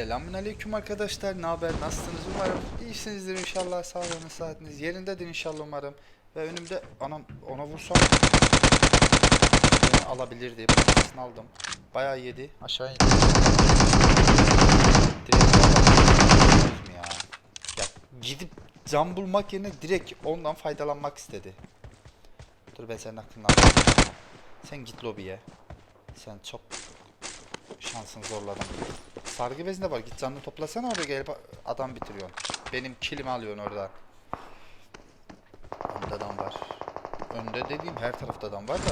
Selamünaleyküm arkadaşlar. Ne haber? Nasılsınız? Umarım iyisinizdir inşallah. Sağlığınız, saatiniz yerindedir inşallah umarım. Ve önümde anam ona vursam beni alabilirdi. Başkasını aldım. Bayağı yedi. Aşağı indi. Direkt ya. Ya gidip cam bulmak yerine direkt ondan faydalanmak istedi. Dur ben senin aklını alayım. Sen git lobiye. Sen çok şansını zorladın. Sargı bezinde var. Git canını toplasana oraya gelip adam bitiriyorsun. Benim kilimi alıyorsun orada. Önde adam var. Önde dediğim her tarafta adam var da.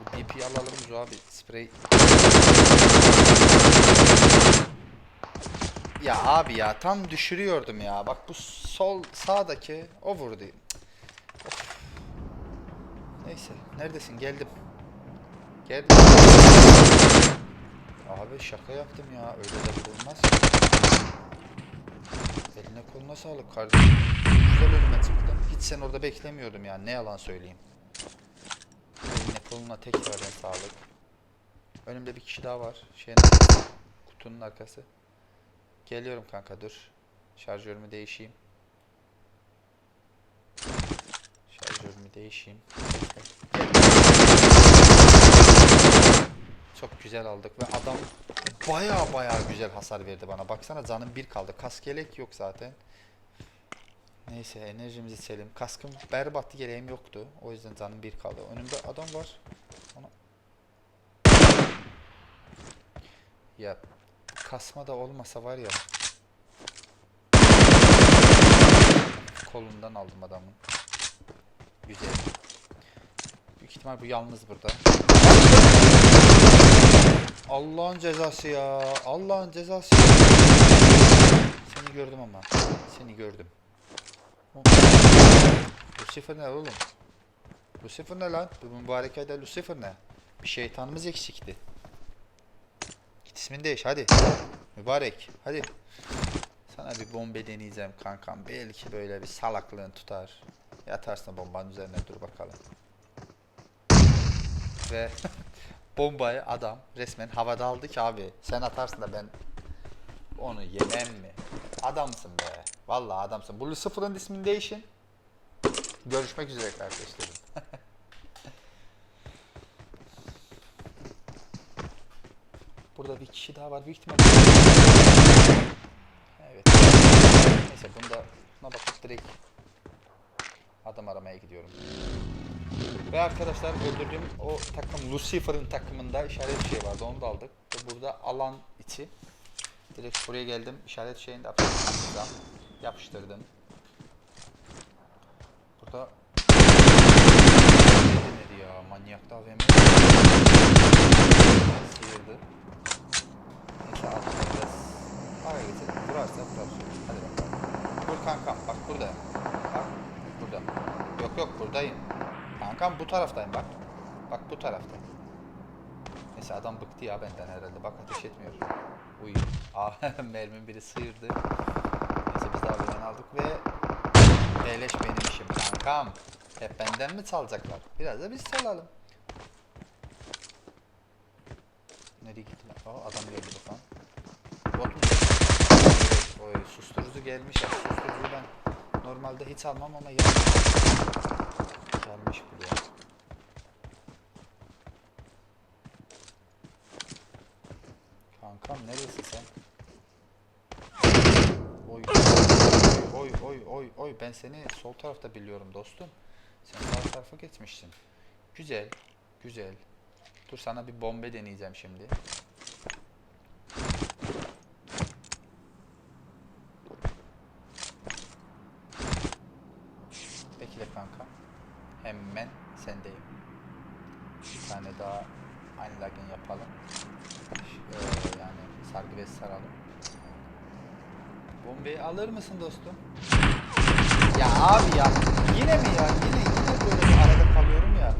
Bu DP'yi alalım biz abi. Sprey. Ya abi ya tam düşürüyordum ya. Bak bu sol sağdaki o vurdu. Of. Neyse. Neredesin? Geldim. Geldim. Abi şaka yaptım ya. Öyle de olmaz. Eline koluna sağlık kardeşim. Güzel önüme çıktın. Hiç sen orada beklemiyordum ya. Ne yalan söyleyeyim. Eline koluna tekrardan sağlık. Önümde bir kişi daha var. Şeyin. Kutunun arkası. Geliyorum kanka dur. Şarjörümü değişeyim. Şarjörümü değişeyim. Çok güzel aldık ve adam baya baya güzel hasar verdi bana. Baksana canım bir kaldı. Kask yelek yok zaten. Neyse enerjimizi içelim. Kaskım berbattı yeleğim yoktu. O yüzden canım bir kaldı. Önümde adam var. Ona... Ya kasma da olmasa var ya. Kolundan aldım adamın. Güzel. Büyük ihtimal bu yalnız burada. Allah'ın cezası ya. Allah'ın cezası. ya. Seni gördüm ama. Seni gördüm. Lucifer ne oğlum? Lucifer ne lan? Bu mübarek ayda Lucifer ne? Bir şeytanımız eksikti. Git ismini değiş hadi. Mübarek hadi. Sana bir bombe deneyeceğim kankam. Belki böyle bir salaklığın tutar. Yatarsın bombanın üzerine dur bakalım. Ve bombayı adam resmen havada aldı ki abi. Sen atarsın da ben onu yemem mi? Adamsın be. Vallahi adamsın. Bu Lucifer'ın ismini değişin. Görüşmek üzere kardeşlerim. Burada bir kişi daha var büyük ihtimalle. Evet. Neyse bunda buna bakıp direkt adam aramaya gidiyorum. Ve arkadaşlar öldürdüğüm o takım Lucifer'ın takımında işaret bir şey vardı onu da aldık. Ve burada alan içi. Direkt buraya geldim işaret şeyini de yapıştırdım. Yapıştırdım. Burada ne ya manyakta AVM sıyırdı. Neyse artık biraz para geçelim. Vurarsa vurar. Hadi bakalım. Vur kankam bak burada. Bak burada. Yok yok buradayım. Kankam bu taraftayım bak. Bak bu tarafta. Neyse adam bıktı ya benden herhalde. Bak ateş etmiyor. Uy. Aa mermin biri sıyırdı. Neyse biz de abiden aldık ve Beleş benim işim kankam. Hep benden mi çalacaklar? Biraz da biz çalalım. Nereye gitti lan? Aa adam geldi bakalım. Bot mu? Oy susturucu gelmiş ya. Susturucu ben normalde hiç almam ama ya. Gelmiş buraya. Kankam neredesin sen? Oy. Oy oy oy oy ben seni sol tarafta biliyorum dostum. Sen sağ tarafa geçmişsin. Güzel. Güzel. Dur sana bir bombe deneyeceğim şimdi. Bekle kanka. Hemen sendeyim. Bir tane daha aynı login yapalım. Eee, yani sargı bezi saralım. Bombeyi alır mısın dostum? Ya abi ya yine mi ya? Yine yine böyle bir arada kalıyorum ya.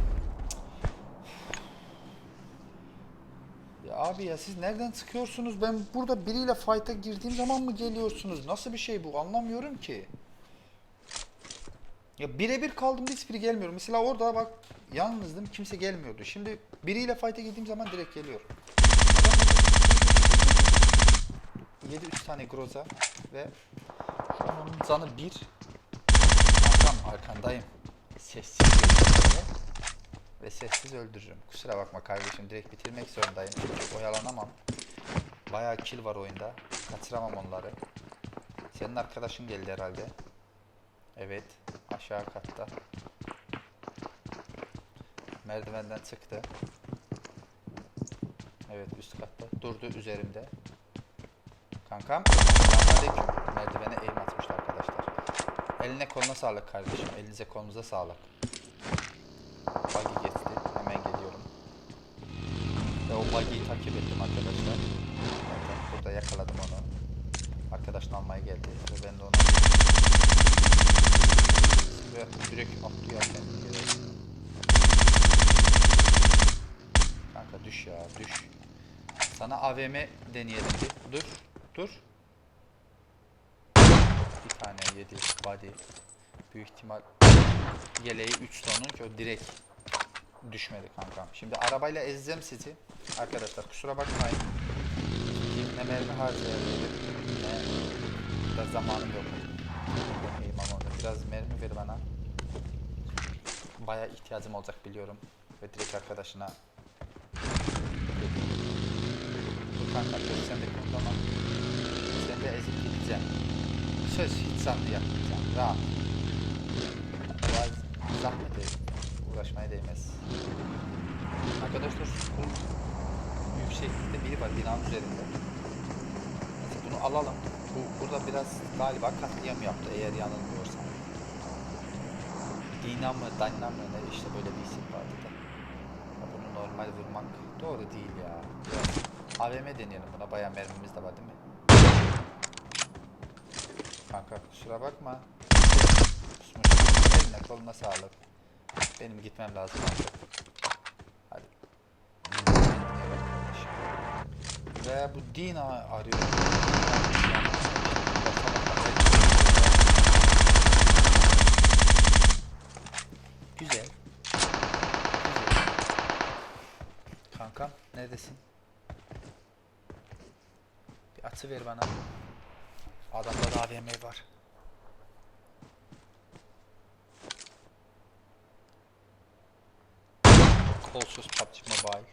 Ya abi ya siz nereden çıkıyorsunuz? Ben burada biriyle fight'a girdiğim zaman mı geliyorsunuz? Nasıl bir şey bu? Anlamıyorum ki. Ya birebir kaldım hiçbiri gelmiyor. Mesela orada bak yalnızdım kimse gelmiyordu. Şimdi biriyle fight'a girdiğim zaman direkt geliyor. yedi üç tane groza ve onun canı bir. Kankam arkandayım. Sessiz ve sessiz öldürürüm. Kusura bakma kardeşim direkt bitirmek zorundayım. Oyalanamam. Bayağı kill var oyunda. Kaçıramam onları. Senin arkadaşın geldi herhalde. Evet. Aşağı katta. Merdivenden çıktı. Evet üst katta. Durdu üzerimde. Kankam. Selamünaleyküm. Merdivene eğim atmıştı arkadaşlar. Eline koluna sağlık kardeşim. Elinize kolunuza sağlık. Buggy geçti. Hemen geliyorum. Ve o buggy'yi takip ettim arkadaşlar. Bakın burada yakaladım onu. Arkadaşını almaya geldi. Ve ben de onu direkt atlıyor kendini. Kanka düş ya düş. Sana AVM deneyelim bir. Dur. Dur. Bir tane yedi body. Büyük ihtimal yeleği 3 tonun ki o direkt düşmedi kankam. Şimdi arabayla ezeceğim sizi. Arkadaşlar kusura bakmayın. Ne mermi harcayabilirim ne da zamanım yok. Deneyim ama. Biraz mermi ver bana. Baya ihtiyacım olacak biliyorum. Ve direkt arkadaşına kanka sen de kullanma. Sen de ezip gideceğim. Söz hiç sandı yapmayacağım. Rahat. Biraz zahmet değil. Uğraşmaya değmez. Arkadaşlar şu yükseklikte biri var binanın üzerinde. Neyse bunu alalım. Bu burada biraz galiba katliam yaptı eğer yanılmıyorsam. Dina mı ne işte böyle bir isim vardı da. Bunu normal vurmak doğru değil ya. AVM deneyelim buna bayağı mermimiz de var değil mi? Kanka kusura bakma. Kusmuş. Eline koluna sağlık. Benim gitmem lazım artık. Hadi. Ve bu Dina arıyor. Güzel. Güzel. Kankam neredesin? Bir atı ver bana. Adamda da AVM var. Kolsuz PUBG Mobile.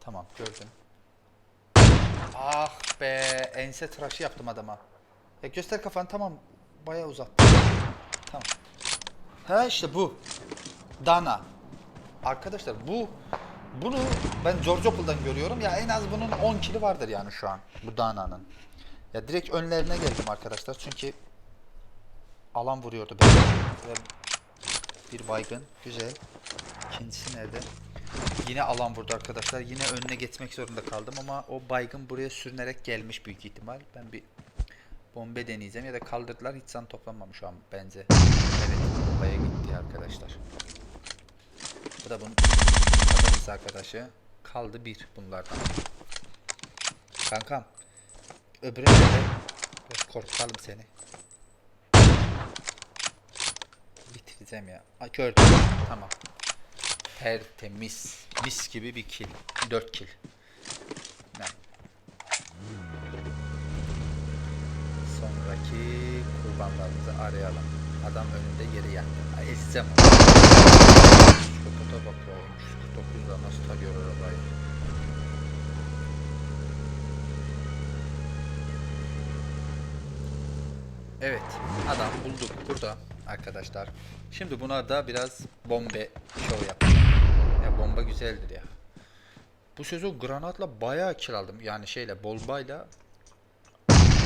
Tamam gördüm. Ah be ense tıraşı yaptım adama. Ya göster kafanı tamam. Bayağı uzattım. Tamam. Ha işte bu. Dana. Arkadaşlar bu bunu ben George Apple'dan görüyorum. Ya en az bunun 10 kili vardır yani şu an bu Dana'nın. Ya direkt önlerine geldim arkadaşlar çünkü alan vuruyordu beni. Ve bir baygın. Güzel. İkincisi nerede? Yine alan vurdu arkadaşlar. Yine önüne geçmek zorunda kaldım ama o baygın buraya sürünerek gelmiş büyük ihtimal. Ben bir bombe deneyeceğim ya da kaldırdılar hiç can toplanmamış şu an bence. Evet bombaya gitti arkadaşlar. Bu da bunun arkadaşı. Kaldı bir bunlardan. Kankam. Öbürü nerede? Biraz korkutalım seni. Bitireceğim ya. Aa, gördüm. Tamam. Tertemiz. Mis gibi bir kill. 4 kill. Sonraki kurbanlarımızı arayalım. Adam önünde yeri yattı. Ay, ezeceğim onu. Psikopata bak ya. 349'da nasıl tarıyor arabayı. Evet, adam bulduk burada arkadaşlar. Şimdi buna da biraz bombe show yapalım. Ya bomba güzeldir ya. Bu sezon granatla bayağı kill aldım. Yani şeyle bombayla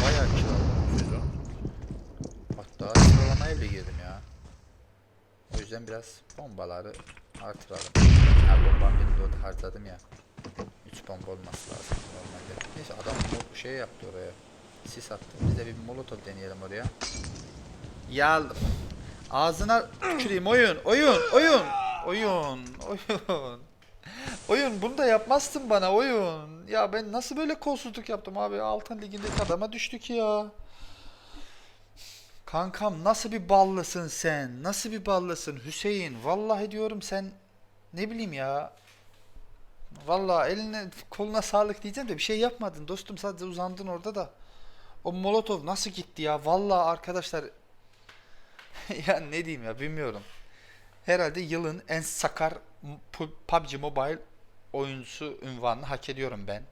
bayağı kill aldım bu sezon. Hatta sıralamaya bile girdim ya. O yüzden biraz bombaları artıralım. Ya bombam benim orada harcadım ya. 3 bomba olması lazım normalde. Neyse adam bu şey yaptı oraya. Sis attı. Biz de bir molotof deneyelim oraya. Ya ağzına tüküreyim oyun oyun oyun oyun oyun. Oyun bunu da yapmazsın bana oyun. Ya ben nasıl böyle kolsuzluk yaptım abi altın ligindeki adama düştük ya. Kankam nasıl bir ballısın sen? Nasıl bir ballısın Hüseyin? Vallahi diyorum sen ne bileyim ya. Vallahi eline koluna sağlık diyeceğim de bir şey yapmadın dostum sadece uzandın orada da. O molotov nasıl gitti ya? Vallahi arkadaşlar ya ne diyeyim ya bilmiyorum. Herhalde yılın en sakar pu- PUBG Mobile oyuncusu unvanını hak ediyorum ben.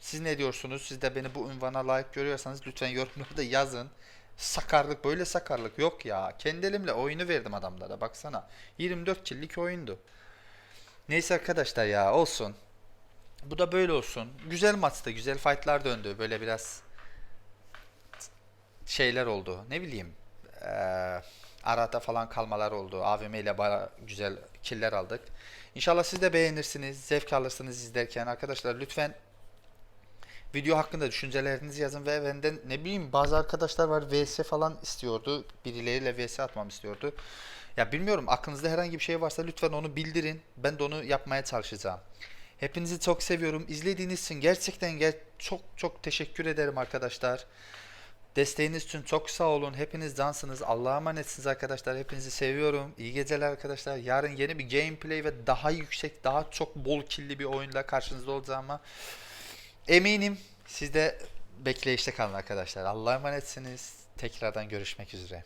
Siz ne diyorsunuz? Siz de beni bu unvana layık görüyorsanız lütfen yorumlarda yazın. Sakarlık böyle sakarlık yok ya. Kendi elimle oyunu verdim adamlara baksana. 24 killik oyundu. Neyse arkadaşlar ya olsun. Bu da böyle olsun. Güzel maçtı. Güzel fightlar döndü. Böyle biraz şeyler oldu. Ne bileyim. eee, arada falan kalmalar oldu. AVM ile baya güzel killer aldık. İnşallah siz de beğenirsiniz. Zevk alırsınız izlerken. Arkadaşlar lütfen video hakkında düşüncelerinizi yazın ve benden ne bileyim bazı arkadaşlar var VS falan istiyordu. Birileriyle VS atmam istiyordu. Ya bilmiyorum aklınızda herhangi bir şey varsa lütfen onu bildirin. Ben de onu yapmaya çalışacağım. Hepinizi çok seviyorum. İzlediğiniz için gerçekten ger- çok çok teşekkür ederim arkadaşlar. Desteğiniz için çok sağ olun. Hepiniz cansınız. Allah'a emanetsiniz arkadaşlar. Hepinizi seviyorum. İyi geceler arkadaşlar. Yarın yeni bir gameplay ve daha yüksek, daha çok bol killi bir oyunla karşınızda olacağıma eminim. Siz de bekleyişte kalın arkadaşlar. Allah'a emanetsiniz. Tekrardan görüşmek üzere.